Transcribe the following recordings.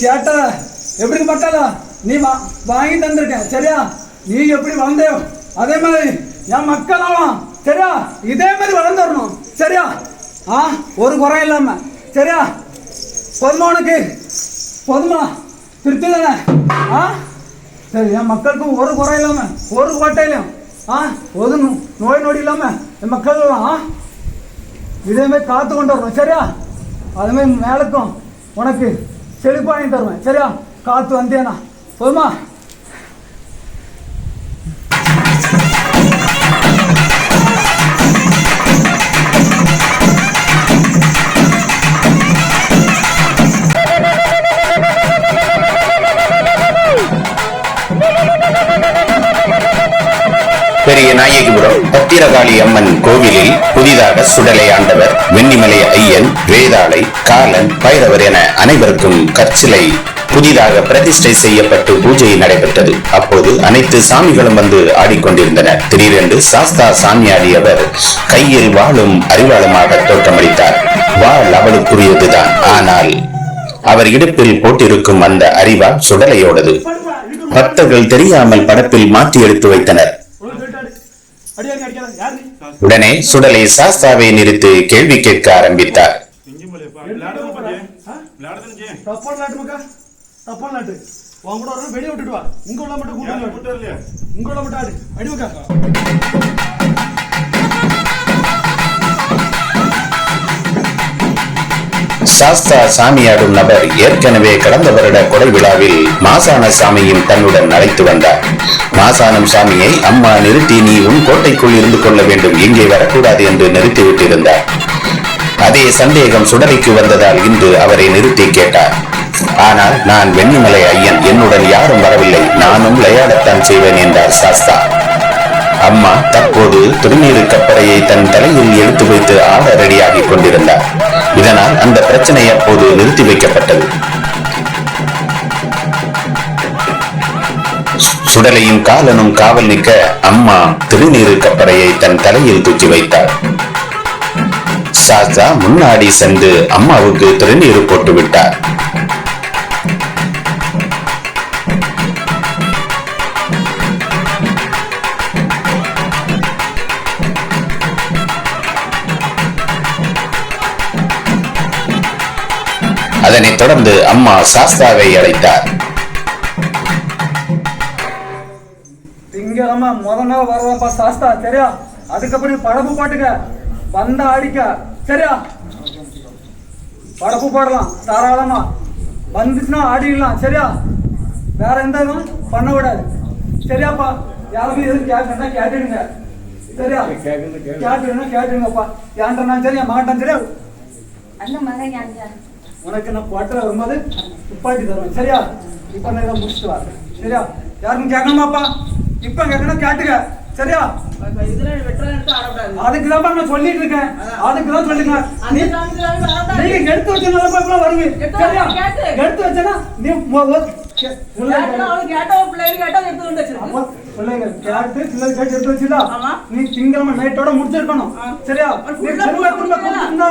கேட்ட எப்படி பார்த்தாலும் நீ வா- வாங்கி தந்திருக்க சரியா? நீ எப்படி வளர்ந்தேயோ அதே மாதிரி என் மக்கள் ஆகலாம் சரியா? இதே மாதிரி வளர்ந்து வரணும் சரியா? ஆ ஒரு குறை இல்லாம சரியா? போதுமா உனக்கு போதுமா திருப்தி தானே ஆ? சரி என் மக்களுக்கும் ஒரு குறை இல்லாம ஒரு கோட்டையிலும் ஆ ஒரு நோய் நொடி இல்லாம என் மக்கள் எல்லாம் ஆ? இதே மாதிரி காத்து கொண்டு வரணும் சரியா? அதே மாதிரி மேலுக்கும் உனக்கு செழிப்பு தருவேன். சரியா? காத்து வந்தேனா. போதுமா? வீரகாளி அம்மன் கோவிலில் புதிதாக சுடலை ஆண்டவர் வெண்ணிமலை ஐயன் வேதாளை காலன் பைரவர் என அனைவருக்கும் கற்சிலை புதிதாக பிரதிஷ்டை செய்யப்பட்டு பூஜை நடைபெற்றது. அப்போது அனைத்து சாமிகளும் வந்து ஆடிக்கொண்டிருந்தனர். திடீரென்று சாஸ்தா சாமியாடியவர் கையில் வாளும் அறிவாளுமாக தோற்றமளித்தார். வாள் அவளுக்குரியதுதான். ஆனால் அவர் இடுப்பில் போட்டிருக்கும் அந்த அறிவா சுடலையோடது. பக்தர்கள் தெரியாமல் படப்பில் மாற்றி எடுத்து வைத்தனர். உடனே சுடலை சாஸ்தாவை நிறுத்தி கேள்வி கேட்க ஆரம்பித்தார். வெளியே விட்டுட்டு வா. இங்க உள்ள மட்டும் உள்ள மட்டும் ஆடு. அடி மக்கா. சாஸ்தா சாமியாடும் நபர் ஏற்கனவே கடந்த வருட கொடை விழாவில் மாசான சாமியும் தன்னுடன் அழைத்து வந்தார். மாசானம் சாமியை அம்மா நிறுத்தி நீ உன் கோட்டைக்குள் இருந்து கொள்ள வேண்டும். இங்கே வரக்கூடாது என்று நிறுத்திவிட்டிருந்தார் அதே சந்தேகம் சுடலைக்கு வந்ததால் இன்று அவரை நிறுத்தி கேட்டார். ஆனால் நான் வெண்ணிமலை ஐயன். என்னுடன் யாரும் வரவில்லை. நானும் விளையாடத்தான் செய்வேன் என்றார் சாஸ்தா. அம்மா தற்போது திருநீரு கப்பறையை தன் தலையில் எடுத்து வைத்து ஆட ரெடியாகிக் கொண்டிருந்தார். இதனால் அந்த பிரச்சனை அப்போது நிறுத்தி வைக்கப்பட்டது. சுடலையும் காலனும் காவல் நிற்க அம்மா திருநீரு கப்பறையை தன் தலையில் தூக்கி வைத்தார் சாஸ்தா முன்னாடி சென்று அம்மாவுக்கு திருநீரு போட்டு விட்டார். அதனைத் தொடர்ந்து அம்மா சாஸ்தாவை அழைத்தார். திங்கக்கிழமை முத நாள் வரவாப்பா சாஸ்தா சரியா? அதுக்கப்புறம் படப்பு போட்டுக்க வந்த அடிக்க சரியா? படப்பு போடலாம் தாராளமா. வந்துச்சுன்னா ஆடிடலாம் சரியா? வேற எந்த இதுவும் பண்ண விடாது. சரியாப்பா? யாருக்கும் எதுவும் கேட்கணும்னா கேட்டுடுங்க. சரியா? கேட்டுடுங்க கேட்டுடுங்கப்பா. ஏன்டா சரியா மாட்டான் சரியா? அந்த மகன் உனக்கு நான் குவார்டர் வரும்போது துப்பாட்டி தருவேன். சரியா? இப்ப நான் இதை முடிச்சுட்டு வரேன். சரியா? யாருக்கும் கேட்கணுமாப்பா இப்ப கேட்கணும் கேட்டுக்க. சரியா? அதுக்கு தான் நான் சொல்லிட்டு இருக்கேன். அதுக்கு தான் சொல்லிருக்கேன் நீங்க எடுத்து வச்சனால வருவீங்க சரியா. எடுத்து வச்சனா நீ கேட்டா பிள்ளைங்க கேட்டா எடுத்து அப்போ பிள்ளைங்க கேட்டு பிள்ளைங்க கேட்டு எடுத்து. நீ திங்கிழமை நைட்டோட முடிச்சிருக்கணும். சரியா?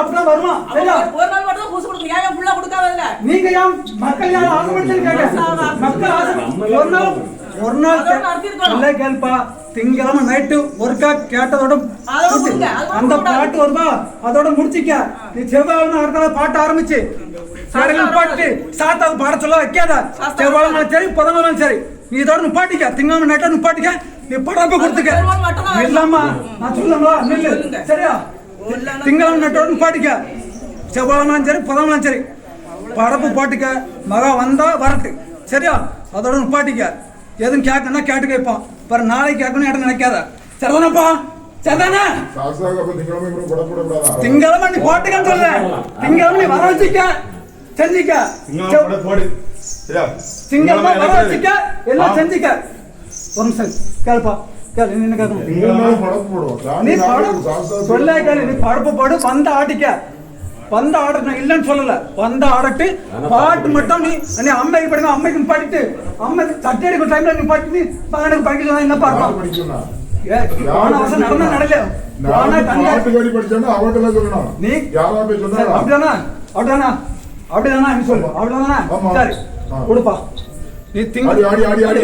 அப்படிலாம் வருமா? சரியா? ஒரு நாள் மட்டும் பூசு ஏன் ஃபுல்லா கொடுக்காதல்ல நீங்க ஏன் மக்கள் யாரும் ஆசைப்பட்டு மக்கள் ஆசை ஒரு நாள் ஒரு நாள் கேள்ப்பா திங்கிழமை நைட்டு ஒருக்கா கேட்டதோட அந்த. பாட்டு வருவா அதோட முடிச்சிக்க. நீ செவ்வாய் அடுத்த பாட்டு ஆரம்பிச்சு. பாட்டு சாத்தாவது பாட சொல்ல வைக்காத. செவ்வாய் சரி புதனாலும் சரி. நீ இதோட நிப்பாட்டிக்க திங்கிழமை நைட்டோட நிப்பாட்டிக்க நீ படப்ப கொடுத்துக்க. இல்லாமா நான் சொல்லுங்களா நில்லு. சரியா? திங்களம் நட்டோட நிப்பாட்டிக்க செவ்வாய்னாலும் சரி புதனாலும் சரி. படப்பு போட்டுக்க மகா வந்தா வரட்டு. சரியா? அதோட நிப்பாட்டிக்க எதுவும் கேட்கணும்னா கேட்டு கேட்பான். பாரு நாளைக்கு கேட்கணும் இடம் நினைக்காத. சரிதானப்பா? சரிதானே? திங்களமா நீ போட்டுக்கன்னு சொல்றேன் திங்களமா நீ வர வச்சுக்க. செஞ்சிக்க. வர வச்சுக்க எல்லாம். செஞ்சிக்க. ஒரு நிமிஷம் கேளுப்பா. கேளு நீ படம். நீ சொல்ல கேளு. நீ படப்பு போடு வந்த ஆடிக்க வந்த ஆடட்டு நான் இல்லைன்னு சொல்லல. வந்த ஆடட்டு. பாட்டு மட்டும் நீ நீ அம்மைக்கு படிங்க அம்மைக்கு பாடிட்டு. அம்மைக்கு சட்டை எடுக்கிற டைம்ல நீ பாட்டு நீ படிக்க சொன்னா என்ன பார்க்கலாம் போன வருஷம் நடந்தா நடல போன நான் கண்ட பாட்டு பாடி படிச்சேன்னா அவன்கிட்ட தான் சொல்லணும். நீ? அப்படிதானா? அப்படிதானா? அப்படிதானா? நீ சொல்லு. அப்படிதானா. சரி. கொடுப்பா. நீ திங்க ஆடி ஆடி ஆடி ஆடி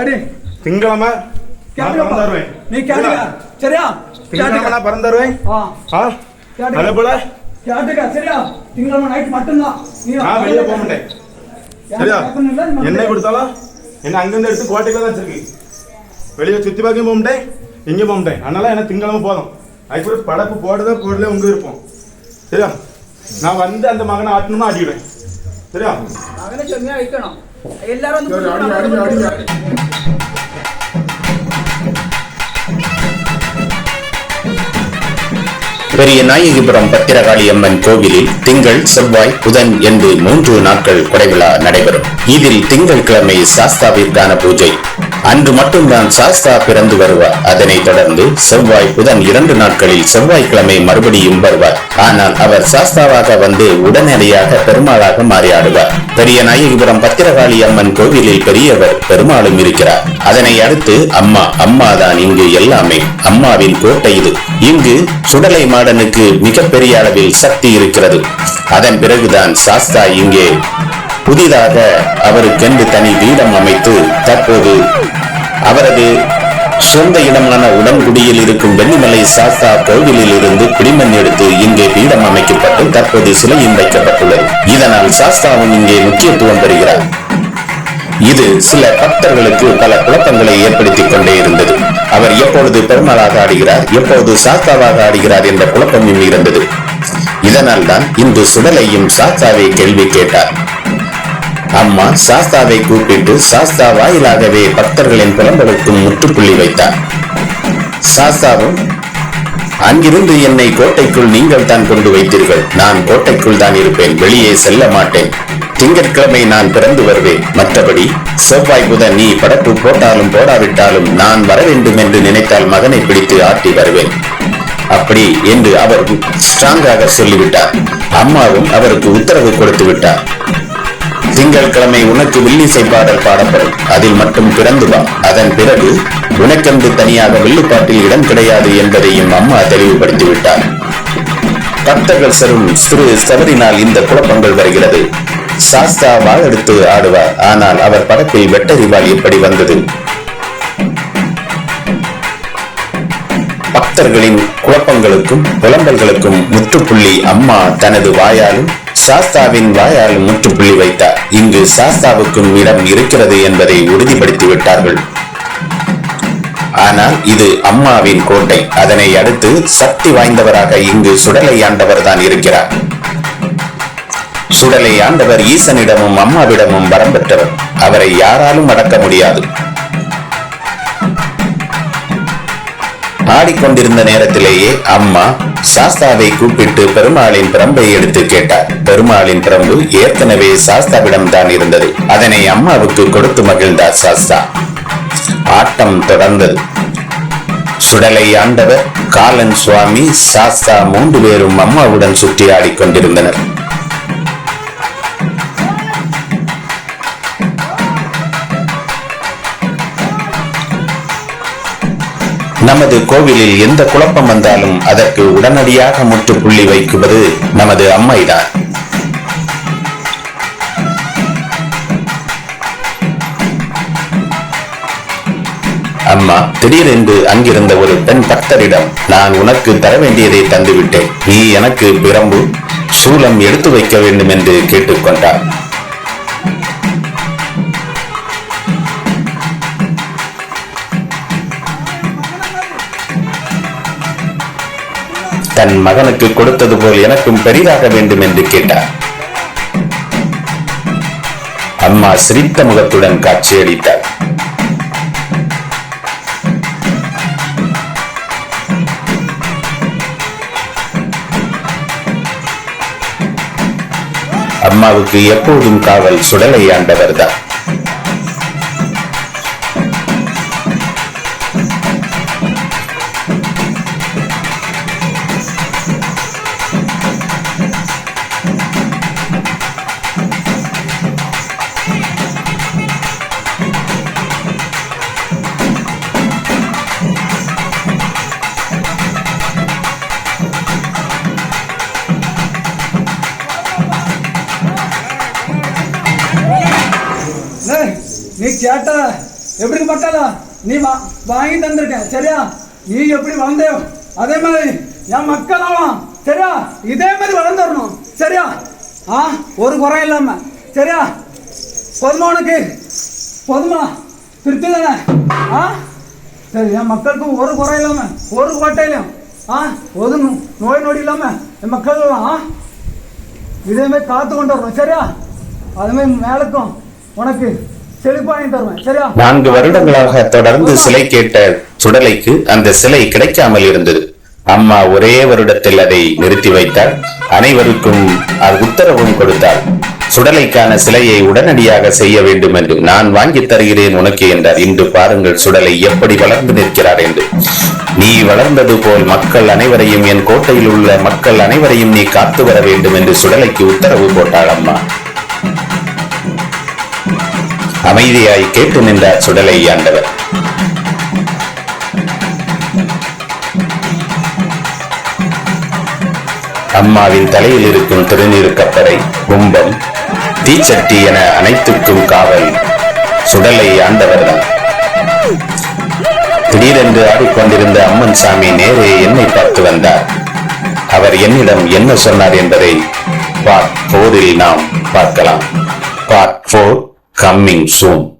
அடி. திங்களமை நான் கேட்டுக்கப்பா. பறந்து வருவேன் நீ கேட்டுக்க. சரியா? திங்களமை கேட்டுக்க. நான் பறந்து வருவேன் ஆ. ஆ? கேட்டுக்க. அதே போல? கேட்டுக்க. சரியா? திங்களமை நைட் மட்டும்தான். நீ நான் வெளியே போக மாட்டேன். சரியா? என்ன கொடுத்தாலும் என்ன அங்கிருந்து எடுத்து கோட்டையில தான் வச்சிருக்கு. வெளியே சுத்தி பார்க்க போக மாட்டேன். இங்கே போக மாட்டேன். அதனால எனக்கு திங்களமை போதும். அதுக்கு படப்பு போடுறதா போடல உங்க இருப்போம் சரியா? நான் வந்து அந்த மகனை ஆட்டணுமா ஆடிடுவேன் சரியா? அவனை சொன்னா வைக்கணும் எல்லாரும். பெரிய நாயகிபுரம் பத்திரகாளி அம்மன் கோவிலில் திங்கள் செவ்வாய் புதன் என்று மூன்று நாட்கள் கொடைவிழா நடைபெறும். இதில் திங்கள் கிழமை சாஸ்தாவிற்கான பூஜை. அன்று மட்டும்தான் சாஸ்தா பிறந்து வருவார். அதனைத் தொடர்ந்து செவ்வாய் புதன் இரண்டு நாட்களில் செவ்வாய்க்கிழமை மறுபடியும் வருவார். ஆனால் அவர் சாஸ்தாவாக வந்து உடனடியாக பெருமாளாக மாறி ஆடுவார் பெரிய நாயகிபுரம் பத்திரகாளி அம்மன் கோவிலில் பெரியவர் பெருமாளும் இருக்கிறார். அதனை அடுத்து அம்மா அம்மா தான் இங்கு எல்லாமே. அம்மாவின் கோட்டை இது. இங்கு சுடலை மாடனுக்கு மிகப்பெரிய அளவில் சக்தி இருக்கிறது. அதன் பிறகுதான் சாஸ்தா இங்கே புதிதாக அவருக்கென்று தனி பீடம் அமைத்து தற்போது அவரது சொந்த இடமான உடன்குடியில் இருக்கும் வெள்ளிமலை சாஸ்தா கோவிலில் இருந்து குடிமண் எடுத்து இங்கே பீடம் அமைக்கப்பட்டு தற்போது சிலையும் வைக்கப்பட்டுள்ளது. இதனால் சாஸ்தாவும் இங்கே முக்கியத்துவம் பெறுகிறார். இது சில பக்தர்களுக்கு பல குழப்பங்களை ஏற்படுத்திக் கொண்டே இருந்தது. அவர் எப்பொழுது பெருமாளாக ஆடுகிறார் எப்பொழுது சாஸ்தாவாக ஆடுகிறார் என்ற குழப்பமும் இருந்தது. இதனால் தான் இன்று சுடலையும் சாஸ்தாவை கேள்வி கேட்டார். அம்மா சாஸ்தாவை கூப்பிட்டு சாஸ்தா வாயிலாகவே பக்தர்களின் புலம்பலுக்கும் முற்றுப்புள்ளி வைத்தார். சாஸ்தாவும் அங்கிருந்து என்னை கோட்டைக்குள் நீங்கள் தான் கொண்டு வைத்தீர்கள். நான் கோட்டைக்குள் தான் இருப்பேன். வெளியே செல்ல மாட்டேன். திங்கட்கிழமை நான் பிறந்து வருவேன். மற்றபடி செவ்வாய் புதன் நீ படப்பு போட்டாலும் போடாவிட்டாலும் நான் வர வேண்டும் என்று நினைத்தால் மகனை பிடித்து ஆட்டி வருவேன். அப்படி என்று அவர் ஸ்ட்ராங்காக சொல்லிவிட்டார். அம்மாவும் அவருக்கு உத்தரவு கொடுத்து விட்டார். திங்கட்கிழமை உனக்கு வில்லிசை பாடல் பாடப்படும். அதில் மட்டும் பிறந்து வா. அதன் பிறகு உனக்கென்று தனியாக வில்லுப்பாட்டில் இடம் கிடையாது என்பதையும் அம்மா தெளிவுபடுத்தி விட்டார் பக்தர்கள் சிறு சவரினால் இந்த குழப்பங்கள் வருகிறது. சாஸ்தா வாழெடுத்து ஆடுவார். ஆனால் அவர் படத்தில் வெட்டறிவால் எப்படி வந்தது? பக்தர்களின் குழப்பங்களுக்கும் புலம்பல்களுக்கும் முற்றுப்புள்ளி அம்மா தனது வாயாலும் சாஸ்தாவின் வாயாலும் முற்றுப்புள்ளி வைத்தார். இங்கு சாஸ்தாவுக்கும் இடம் இருக்கிறது என்பதை உறுதிப்படுத்தி விட்டார்கள் ஆனால் இது அம்மாவின் கோட்டை. அதனை அடுத்து சக்தி வாய்ந்தவராக இங்கு சுடலை ஆண்டவர் தான் இருக்கிறார். சுடலை ஆண்டவர் ஈசனிடமும் அம்மாவிடமும் வரம் பெற்றவர். அவரை யாராலும் அடக்க முடியாது. ஆடிக்கொண்டிருந்த நேரத்திலேயே அம்மா சாஸ்தாவை கூப்பிட்டு பெருமாளின் பிரம்பை எடுத்து கேட்டார். பெருமாளின் பிரம்பு ஏற்கனவே சாஸ்தாவிடம் தான் இருந்தது. அதனை அம்மாவுக்கு கொடுத்து மகிழ்ந்தார் சாஸ்தா. ஆட்டம் தொடர்ந்தது. சுடலை ஆண்டவர் காலன் சுவாமி சாஸ்தா மூன்று பேரும் அம்மாவுடன் சுற்றி ஆடிக்கொண்டிருந்தனர் நமது கோவிலில் எந்த குழப்பம் வந்தாலும் அதற்கு உடனடியாக முற்றுப்புள்ளி வைக்குவது நமது அம்மைதான். அம்மா திடீரென்று அங்கிருந்த ஒரு பெண் பக்தரிடம் நான் உனக்கு தர வேண்டியதை தந்துவிட்டேன். நீ எனக்கு பிரம்பு சூலம் எடுத்து வைக்க வேண்டும் என்று கேட்டுக்கொண்டார் தன் மகனுக்கு கொடுத்தது போல் எனக்கும் பெரிதாக வேண்டும் என்று கேட்டார். அம்மா சிரித்த முகத்துடன் காட்சியளித்தார் அம்மாவுக்கு எப்போதும் காவல் சுடலை ஆண்டவர்தான் நீ கேட்ட எப்படி பட்டாலும் நீ வா- வாங்கி தந்திருக்க சரியா? நீ எப்படி வளர்ந்தேயோ அதே மாதிரி என் மக்கள் ஆகலாம் சரியா? இதே மாதிரி வளர்ந்து வரணும் சரியா? ஆ ஒரு குறை இல்லாம சரியா? போதுமா உனக்கு போதுமா திருப்தி தானே ஆ? சரி என் மக்களுக்கும் ஒரு குறை இல்லாம ஒரு கோட்டையிலும் ஆ? ஒரு நோய் நொடி இல்லாம என் மக்கள் ஆ? இதே மாதிரி காத்து கொண்டு வரணும் சரியா? அது மாதிரி மேலுக்கும் உனக்கு நான்கு வருடங்களாக தொடர்ந்து சிலை கேட்ட சுடலைக்கு அந்த சிலை கிடைக்காமல் இருந்தது. அம்மா ஒரே வருடத்தில் அதை நிறுத்தி வைத்தாள். அனைவருக்கும் உத்தரவும் கொடுத்தாள். சுடலைக்கான சிலையை உடனடியாக செய்ய வேண்டும் என்று நான் வாங்கி தருகிறேன் உனக்கு என்றார். இன்று பாருங்கள் சுடலை எப்படி வளர்ந்து நிற்கிறார் என்று. நீ வளர்ந்தது போல் மக்கள் அனைவரையும் என் கோட்டையில் உள்ள மக்கள் அனைவரையும் நீ காத்து வர வேண்டும் என்று சுடலைக்கு உத்தரவு போட்டாள் அம்மா. அமைதியாய் கேட்டு நின்றார் சுடலை ஆண்டவர். அம்மாவின் தலையில் இருக்கும் திருநீர் கப்பரை கும்பம் தீச்சட்டி என அனைத்துக்கும் காவல். சுடலை ஆண்டவர்தான். திடீரென்று ஆடிக்கொண்டிருந்த அம்மன் சாமி நேரே என்னை பார்த்து வந்தார். அவர் என்னிடம் என்ன சொன்னார் என்பதை பார்ட் போரில் நாம் பார்க்கலாம். பார்ட் போர். coming soon